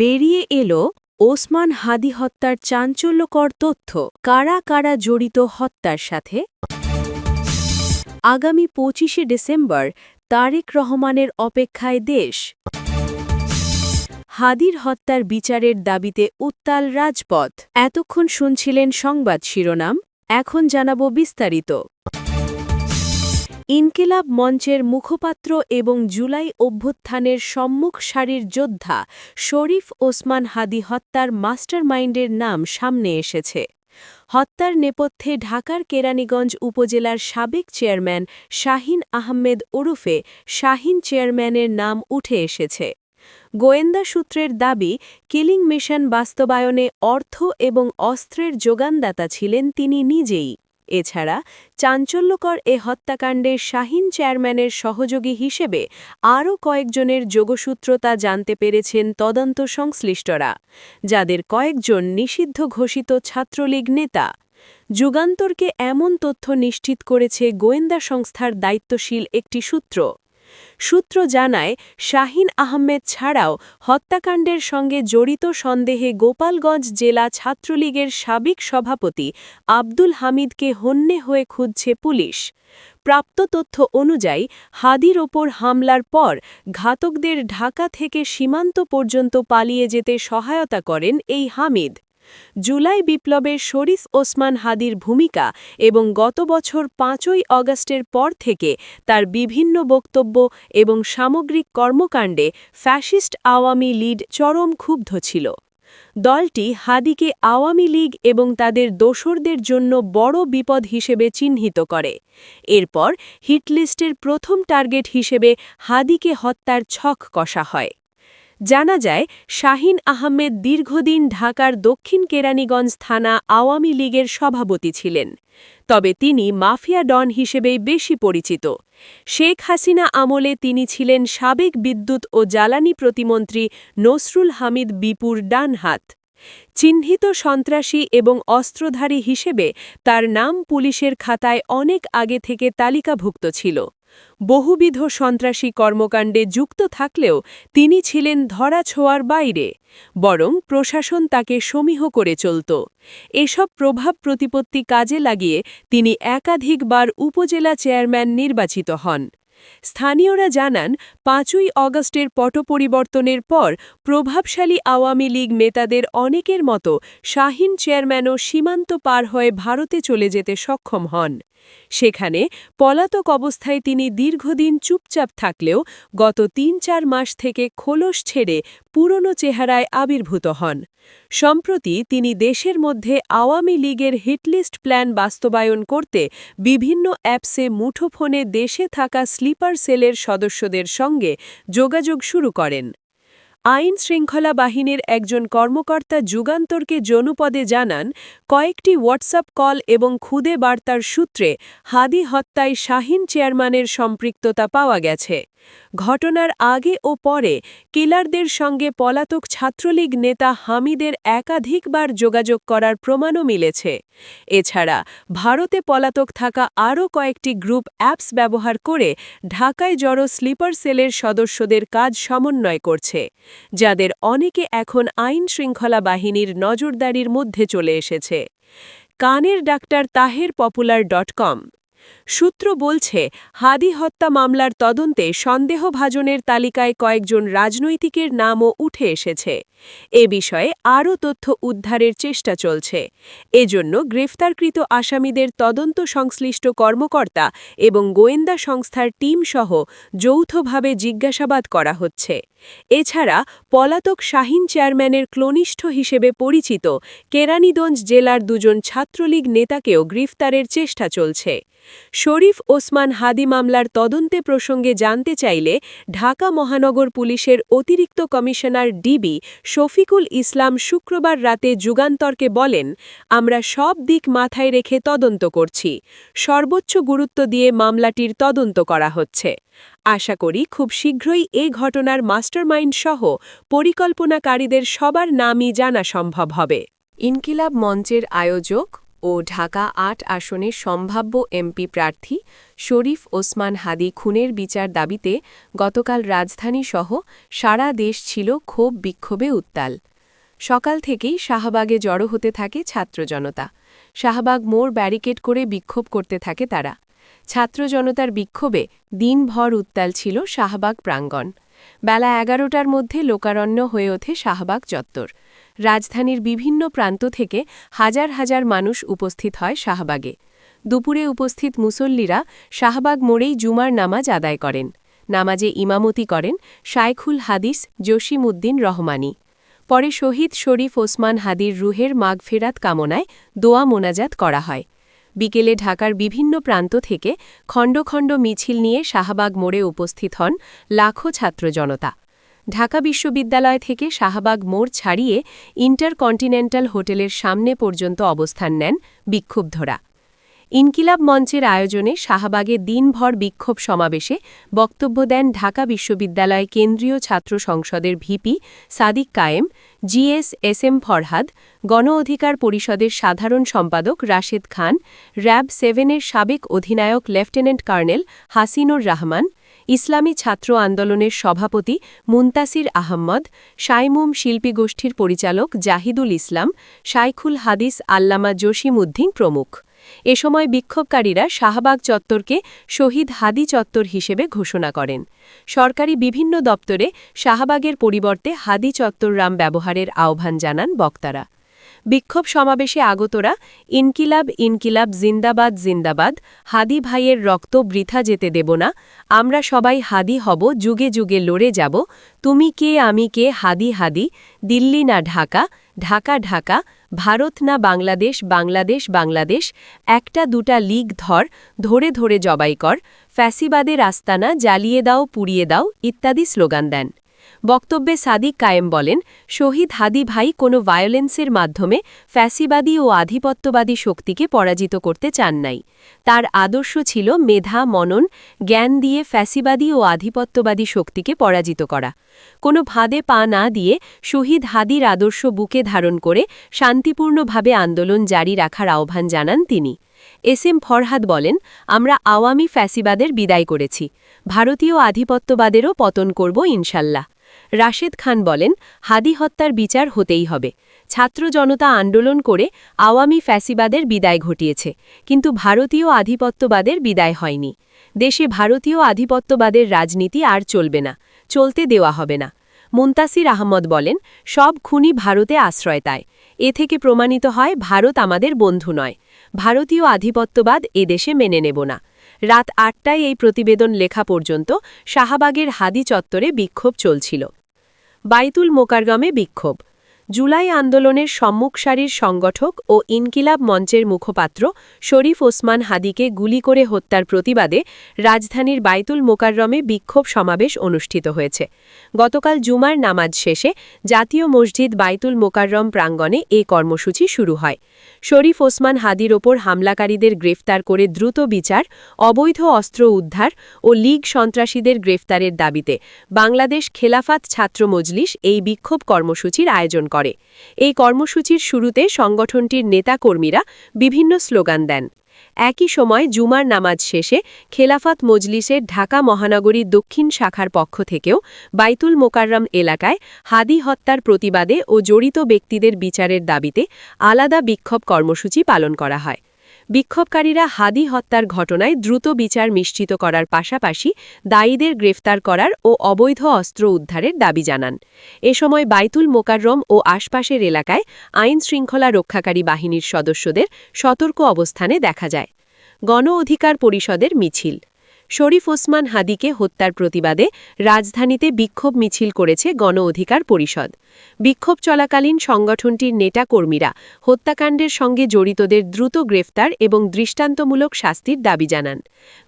বেরিয়ে এলো ওসমান হাদি হত্যার চাঞ্চল্যকর তথ্য। কারা কারা জড়িত হত্যার সাথে? আগামী পঁচিশে ডিসেম্বর, তারেক রহমানের অপেক্ষায় দেশ। হাদির হত্যার বিচারের দাবিতে উত্তাল রাজপথ। এতক্ষণ শুনছিলেন সংবাদ শিরোনাম, এখন জানাব বিস্তারিত। ইনকিলাব মঞ্চের মুখপাত্র এবং জুলাই অভ্যুত্থানের সম্মুখ সারির যোদ্ধা শরীফ ওসমান হাদি হত্যার মাস্টারমাইন্ডের নাম সামনে এসেছে। হত্যার নেপথ্যে ঢাকার কেরানীগঞ্জ উপজেলার সাবেক চেয়ারম্যান শাহিন আহমেদ ওরুফে শাহিন চেয়ারম্যানের নাম উঠে এসেছে। গোয়েন্দা সূত্রের দাবি, কিলিং মিশন বাস্তবায়নে অর্থ এবং অস্ত্রের যোগানদাতা ছিলেন তিনি নিজেই। এছাড়া চাঞ্চল্যকর এ হত্যাকাণ্ডে শাহিন চেয়ারম্যানের সহযোগী হিসেবে আরও কয়েকজনের যোগসূত্রতা জানতে পেরেছেন তদন্ত সংশ্লিষ্টরা, যাদের কয়েকজন নিষিদ্ধ ঘোষিত ছাত্রলীগ নেতা। যুগান্তরকে এমন তথ্য নিশ্চিত করেছে গোয়েন্দা সংস্থার দায়িত্বশীল একটি সূত্র। সূত্র জানায়, শাহিন আহমেদ ছাড়াও হত্যাকাণ্ডের সঙ্গে জড়িত সন্দেহে গোপালগঞ্জ জেলা ছাত্রলীগের সাবেক সভাপতি আব্দুল হামিদকে হন্যে হয়ে খুঁজছে পুলিশ। প্রাপ্ত তথ্য অনুযায়ী, হাদির ওপর হামলার পর ঘাতকদের ঢাকা থেকে সীমান্ত পর্যন্ত পালিয়ে যেতে সহায়তা করেন এই হামিদ। জুলাই বিপ্লবে শরীফ ওসমান হাদির ভূমিকা এবং গত বছর পাঁচই অগাস্টের পর থেকে তার বিভিন্ন বক্তব্য এবং সামগ্রিক কর্মকাণ্ডে ফ্যাসিস্ট আওয়ামী লিড চরম ক্ষুব্ধ ছিল। দলটি হাদিকে আওয়ামী লীগ এবং তাদের দোসরদের জন্য বড় বিপদ হিসেবে চিহ্নিত করে। এরপর হিটলিস্টের প্রথম টার্গেট হিসেবে হাদিকে হত্যার ছক কষা হয়। জানা যায়, শাহিন আহমেদ দীর্ঘদিন ঢাকার দক্ষিণ কেরানীগঞ্জ থানা আওয়ামী লীগের সভাপতি ছিলেন। তবে তিনি মাফিয়া ডন হিসেবেই বেশি পরিচিত। শেখ হাসিনা আমলে তিনি ছিলেন সাবেক বিদ্যুৎ ও জ্বালানি প্রতিমন্ত্রী নসরুল হামিদ বিপুর ডানহাত। চিহ্নিত সন্ত্রাসী এবং অস্ত্রধারী হিসেবে তার নাম পুলিশের খাতায় অনেক আগে থেকে তালিকাভুক্ত ছিল। বহুবিধ সন্ত্রাসী কর্মকাণ্ডে যুক্ত থাকলেও তিনি ছিলেন ধরাছোঁয়ার বাইরে, বরং প্রশাসন তাকে সমীহ করে চলত। এসব প্রভাব প্রতিপত্তি কাজে লাগিয়ে তিনি একাধিকবার উপজেলা চেয়ারম্যান নির্বাচিত হন। স্থানীয়রা জানান, পাঁচই অগস্টের পট পরিবর্তনের পর প্রভাবশালী আওয়ামী লীগ নেতাদের অনেকের মতো শাহিন চেয়ারম্যানও সীমান্ত পার হয়ে ভারতে চলে যেতে সক্ষম হন। সেখানে পলাতক অবস্থায় তিনি দীর্ঘদিন চুপচাপ থাকলেও গত তিন চার মাস থেকে খোলস ছেড়ে পুরনো চেহারায় আবির্ভূত হন। সম্প্রতি তিনি দেশের মধ্যে আওয়ামী লীগের হিটলিস্ট প্ল্যান বাস্তবায়ন করতে বিভিন্ন অ্যাপসে মুঠোফোনে দেশে থাকা স্লিপার সেলের সদস্যদের সঙ্গে যোগাযোগ শুরু করেন। আইন শৃঙ্খলা বাহিনীর একজন কর্মকর্তা যুগান্তরকে জনুপদে জানান, কয়েকটি হোয়াটসঅ্যাপ কল এবং খুদে বার্তার সূত্রে হাদি হত্যায় শাহিন চেয়ারম্যানের সম্পৃক্ততা পাওয়া গেছে। ঘটনার আগে ও পরে কিলারদের সঙ্গে পলাতক ছাত্রলীগ নেতা হামিদের একাধিকবার যোগাযোগ করার প্রমাণও মিলেছে। এছাড়া ভারতে পলাতক থাকা আরও কয়েকটি গ্রুপ অ্যাপস ব্যবহার করে ঢাকায় জড়ো স্লিপার সেলের সদস্যদের কাজ সমন্বয় করছে। যাদের অনেকে এখন আইন শৃঙ্খলা বাহিনীর নজরদারির মধ্যে চলে এসেছে। কানের doctor Taher popular dot com. সূত্র বলছে, হাদি হত্যা মামলার তদন্তে সন্দেহভাজনের তালিকায় কয়েকজন রাজনৈতিকের নামও উঠে এসেছে। এ বিষয়ে আরও তথ্য উদ্ধারের চেষ্টা চলছে। এজন্য গ্রেফতারকৃত আসামিদের তদন্ত সংশ্লিষ্ট কর্মকর্তা এবং গোয়েন্দা সংস্থার টিম সহ যৌথভাবে জিজ্ঞাসাবাদ করা হচ্ছে। এছাড়া পলাতক শাহিন চেয়ারম্যানের ক্লোনিষ্ঠ হিসেবে পরিচিত কেরানীগঞ্জ জেলার দুজন ছাত্রলীগ নেতাকেও গ্রেফতারের চেষ্টা চলছে। শরীফ ওসমান হাদি মামলার তদন্তে প্রসঙ্গে জানতে চাইলে ঢাকা মহানগর পুলিশের অতিরিক্ত কমিশনার ডিবি শফিকুল ইসলাম শুক্রবার রাতে যুগান্তরকে বলেন, আমরা সব দিক মাথায় রেখে তদন্ত করছি। সর্বোচ্চ গুরুত্ব দিয়ে মামলাটির তদন্ত করা হচ্ছে। আশা করি খুব শীঘ্রই এ ঘটনার মাস্টারমাইন্ড সহ পরিকল্পনাকারীদের সবার নামই জানা সম্ভব হবে। ইনকিলাব মঞ্চের আয়োজক ও ঢাকা আট আসনের সম্ভাব্য এমপি প্রার্থী শরীফ ওসমান হাদি খুনের বিচার দাবিতে গতকাল রাজধানীসহ সারা দেশ ছিল ক্ষোভ বিক্ষোভে উত্তাল। সকাল থেকেই শাহবাগে জড়ো হতে থাকে ছাত্র জনতা। শাহবাগ মোড় ব্যারিকেড করে বিক্ষোভ করতে থাকে তারা। ছাত্র জনতার বিক্ষোভে দিনভর উত্তাল ছিল শাহবাগ প্রাঙ্গণ। বেলা এগারোটার মধ্যে লোকারণ্য হয়ে ওঠে শাহবাগ চত্বর। রাজধানীর বিভিন্ন প্রান্ত থেকে হাজার হাজার মানুষ উপস্থিত হয় শাহবাগে। দুপুরে উপস্থিত মুসল্লিরা শাহবাগ মোড়েই জুমার নামাজ আদায় করেন। নামাজে ইমামতি করেন শায়খুল হাদিস জসিমউদ্দিন রহমানি। পরে শহীদ শরীফ ওসমান হাদির রুহের মাগফেরাত কামনায় দোয়া মোনাজাত করা হয়। বিকেলে ঢাকার বিভিন্ন প্রান্ত থেকে খণ্ড খণ্ড মিছিল নিয়ে শাহবাগ মোড়ে উপস্থিত হন লাখো ছাত্র জনতা। ঢাকা বিশ্ববিদ্যালয় থেকে শাহবাগ মোড় ছাড়িয়ে ইন্টারকন্টিনেন্টাল হোটেলের সামনে পর্যন্ত অবস্থান নেন বিক্ষুব্ধরা। ইনকিলাব মঞ্চের আয়োজনে শাহবাগে দিনভর বিক্ষোভ সমাবেশে বক্তব্য দেন ঢাকা বিশ্ববিদ্যালয় কেন্দ্রীয় ছাত্র সংসদের ভিপি সাদিক কায়েম জিএস এস এম ফরহাদ, গণ অধিকার পরিষদের সাধারণ সম্পাদক রাশেদ খান, র্যাব সেভেনের সাবেক অধিনায়ক লেফটেন্যান্ট কর্নেল হাসিনুর রহমান ইসলামী ছাত্র আন্দোলনের সভাপতি মুন্তাসির আহম্মদ সাইমুম শিল্পী গোষ্ঠীর পরিচালক জাহিদুল ইসলাম, শাইখুল হাদিস আল্লামা জসিমউদ্দিন প্রমুখ। এ সময় বিক্ষোভকারীরা শাহবাগ চত্বরকে শহীদ হাদি চত্বর হিসেবে ঘোষণা করেন। সরকারি বিভিন্ন দপ্তরে শাহবাগের পরিবর্তে হাদি চত্বর রাম ব্যবহারের আহ্বান জানান বক্তারা। বিক্ষোভ সমাবেশে আগতরা ইনকিলাব ইনকিলাব, জিন্দাবাদ জিন্দাবাদ, হাদি ভাইয়ের রক্ত বৃথা যেতে দেব না, আমরা সবাই হাদি হব, যুগে যুগে লড়ে যাব, তুমি কে, আমি কে, হাদি হাদি, দিল্লি না ঢাকা ঢাকা ঢাকা, ভারত না বাংলাদেশ বাংলাদেশ বাংলাদেশ, একটা দুটা লিগ ধর, ধরে ধরে জবাই কর ফ্যাসিবাদের আস্তানা জ্বালিয়ে দাও, পুড়িয়ে দাও, ইত্যাদি স্লোগান দেন। বক্তব্যে সাদিক কায়েম বলেন, শহীদ হাদি ভাই কোনো ভায়োলেন্সের মাধ্যমে ফ্যাসিবাদী ও আধিপত্যবাদী শক্তিকে পরাজিত করতে চান নাই। তার আদর্শ ছিল মেধা, মনন, জ্ঞান দিয়ে ফ্যাসিবাদী ও আধিপত্যবাদী শক্তিকে পরাজিত করা। কোনো ভাদে পা না দিয়ে শহীদ হাদির আদর্শ বুকে ধারণ করে শান্তিপূর্ণভাবে আন্দোলন জারি রাখার আহ্বান জানান তিনি। এস এম ফরহাদ বলেন, আমরা আওয়ামী ফ্যাসিবাদের বিদায় করেছি। ভারতীয় আধিপত্যবাদেরও পতন করব ইনশাল্লাহ। রাশেদ খান বলেন, হাদি হত্যার বিচার হতেই হবে। ছাত্র জনতা আন্দোলন করে আওয়ামী ফ্যাসিবাদের বিদায় ঘটিয়েছে, কিন্তু ভারতীয় আধিপত্যবাদের বিদায় হয়নি। দেশে ভারতীয় আধিপত্যবাদের রাজনীতি আর চলবে না, চলতে দেওয়া হবে না। মুন্তাসির আহমদ বলেন, সব খুনি ভারতে আশ্রয় তায় এ থেকে প্রমাণিত হয়, ভারত আমাদের বন্ধু নয়। ভারতীয় আধিপত্যবাদ এদেশে মেনে নেব না। রাত আটটায় এই প্রতিবেদন লেখা পর্যন্ত শাহবাগের হাদি চত্বরে বিক্ষোভ চলছিল। বাইতুল মোকারগমে বিক্ষোভ। জুলাই আন্দোলনের সম্মুখ সারির সংগঠক ও ইনকিলাব মঞ্চের মুখপাত্র শরীফ ওসমান হাদিকে গুলি করে হত্যার প্রতিবাদে রাজধানীর বাইতুল মোকাররমে বিক্ষোভ সমাবেশ অনুষ্ঠিত হয়েছে। গতকাল জুমার নামাজ শেষে জাতীয় মসজিদ বাইতুল মোকাররম প্রাঙ্গণে এ কর্মসূচি শুরু হয়। শরীফ ওসমান হাদির ওপর হামলাকারীদের গ্রেফতার করে দ্রুত বিচার, অবৈধ অস্ত্র উদ্ধার ও লীগ সন্ত্রাসীদের গ্রেফতারের দাবিতে বাংলাদেশ খেলাফাত ছাত্র মজলিস এই বিক্ষোভ কর্মসূচির আয়োজন করে। এই কর্মসূচির শুরুতে সংগঠনটির নেতাকর্মীরা বিভিন্ন স্লোগান দেন। একই সময় জুমার নামাজ শেষে খেলাফত মজলিসের ঢাকা মহানগরী দক্ষিণ শাখার পক্ষ থেকেও বাইতুল মোকাররম এলাকায় হাদি হত্যার প্রতিবাদে ও জড়িত ব্যক্তিদের বিচারের দাবিতে আলাদা বিক্ষোভ কর্মসূচি পালন করা হয়। বিক্ষোভকারীরা হাদি হত্যার ঘটনায় দ্রুত বিচার নিশ্চিত করার পাশাপাশি দায়ীদের গ্রেফতার করার ও অবৈধ অস্ত্র উদ্ধারের দাবি জানান। এ সময় বাইতুল মোকাররম ও আশপাশের এলাকায় আইন শৃঙ্খলা রক্ষাকারী বাহিনীর সদস্যদের সতর্ক অবস্থানে দেখা যায়। গণ অধিকার পরিষদের মিছিল। শরীফ ওসমান হাদিকে হত্যার প্রতিবাদে রাজধানীতে বিক্ষোভ মিছিল করেছে গণ অধিকার পরিষদ। বিক্ষোভ চলাকালীন সংগঠনটির নেতাকর্মীরা হত্যাকাণ্ডের সঙ্গে জড়িতদের দ্রুত গ্রেফতার এবং দৃষ্টান্তমূলক শাস্তির দাবি জানান।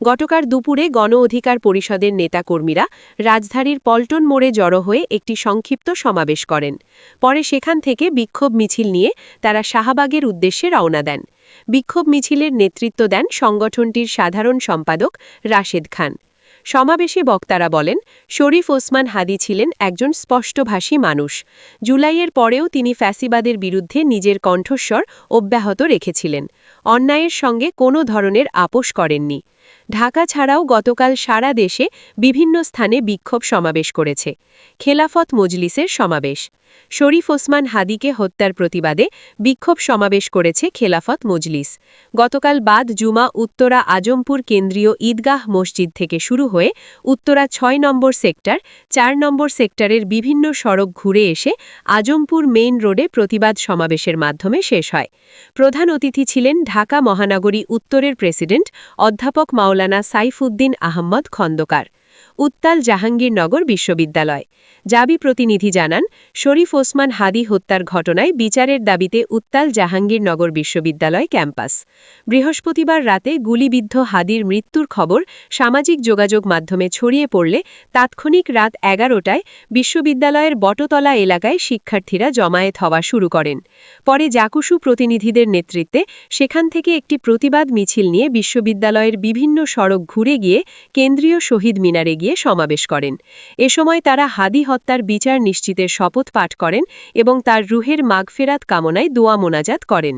গতকাল দুপুরে গণ অধিকার পরিষদের নেতাকর্মীরা রাজধানীর পল্টন মোড়ে জড়ো হয়ে একটি সংক্ষিপ্ত সমাবেশ করেন। পরে সেখান থেকে বিক্ষোভ মিছিল নিয়ে তারা শাহবাগের উদ্দেশ্যে রওনা দেন। বিক্ষোভ মিছিলের নেতৃত্ব দেন সংগঠনটির সাধারণ সম্পাদক রাশেদ খান। সমাবেশে বক্তারা বলেন, শরীফ ওসমান হাদি ছিলেন একজন স্পষ্টভাষী মানুষ। জুলাইয়ের পরেও তিনি ফ্যাসিবাদের বিরুদ্ধে নিজের কণ্ঠস্বর অব্যাহত রেখেছিলেন। অন্যায়ের সঙ্গে কোনো ধরনের আপোষ করেননি। ঢাকা ছাড়াও গতকাল সারা দেশে বিভিন্ন স্থানে বিক্ষোভ সমাবেশ করেছে। খেলাফত মজলিসের সমাবেশ। শরীফ ওসমান হাদিকে হত্যার প্রতিবাদে বিক্ষোভ সমাবেশ করেছে খেলাফত মজলিস। গতকাল বাদ জুমা উত্তরা আজমপুর কেন্দ্রীয় ঈদগাহ মসজিদ থেকে শুরু হয়ে উত্তরা ছয় নম্বর সেক্টর, চার নম্বর সেক্টরের বিভিন্ন সড়ক ঘুরে এসে আজমপুর মেইন রোডে প্রতিবাদ সমাবেশের মাধ্যমে শেষ হয়। প্রধান অতিথি ছিলেন ঢাকা মহানগরী উত্তরের প্রেসিডেন্ট অধ্যাপক মাওলানা সাইফুদ্দিন আহম্মদ খন্দকার। উত্তাল জাহাঙ্গীরনগর বিশ্ববিদ্যালয়। জাবি প্রতিনিধি জানান, শরীফ ওসমান হাদি হত্যার ঘটনায় বিচারের দাবিতে উত্তাল জাহাঙ্গীরনগর বিশ্ববিদ্যালয় ক্যাম্পাস। বৃহস্পতিবার রাতে গুলিবিদ্ধ হাদির মৃত্যুর খবর সামাজিক যোগাযোগ মাধ্যমে ছড়িয়ে পড়লে তাৎক্ষণিক রাত এগারোটায় বিশ্ববিদ্যালয়ের বটতলা এলাকায় শিক্ষার্থীরা জমায়েত হওয়া শুরু করেন। পরে জাকুসু প্রতিনিধিদের নেতৃত্বে সেখান থেকে একটি প্রতিবাদ মিছিল নিয়ে বিশ্ববিদ্যালয়ের বিভিন্ন সড়ক ঘুরে গিয়ে কেন্দ্রীয় শহীদ মিনারে গিয়ে সমাবেশ করেন। এ সময় তারা হাদি হত্যার বিচার নিশ্চিতের শপথ পাঠ করেন এবং তার রুহের মাগফেরাত কামনায় দোয়া মোনাজাত করেন।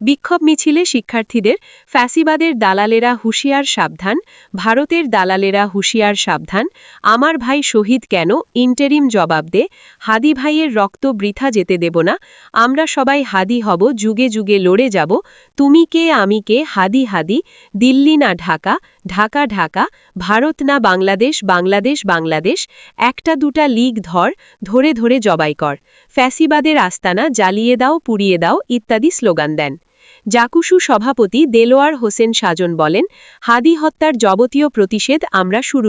বিক্ষোভ মিছিলে শিক্ষার্থীদের ফ্যাসিবাদের দালালেরা হুঁশিয়ার সাবধান, ভারতের দালালেরা হুঁশিয়ার সাবধান, আমার ভাই শহীদ কেন? ইন্টেরিম জবাব দে, হাদি ভাইয়ের রক্ত বৃথা যেতে দেব না, আমরা সবাই হাদি হব, যুগে যুগে লড়ে যাব, তুমি কে, আমি কে, হাদি হাদি, দিল্লি না ঢাকা ঢাকা ঢাকা, ভারত না বাংলাদেশ বাংলাদেশ বাংলাদেশ, একটা দুটা লিগ ধর, ধরে ধরে জবাই কর। ফ্যাসিবাদের আস্তানা জ্বালিয়ে দাও, পুড়িয়ে দাও ইত্যাদি স্লোগান দেন। জাকুসু সভাপতি দেলোয়ার হোসেন সাজন বলেন, হাদি হত্যার যাবতীয় প্রতিষেধ আমরা শুরু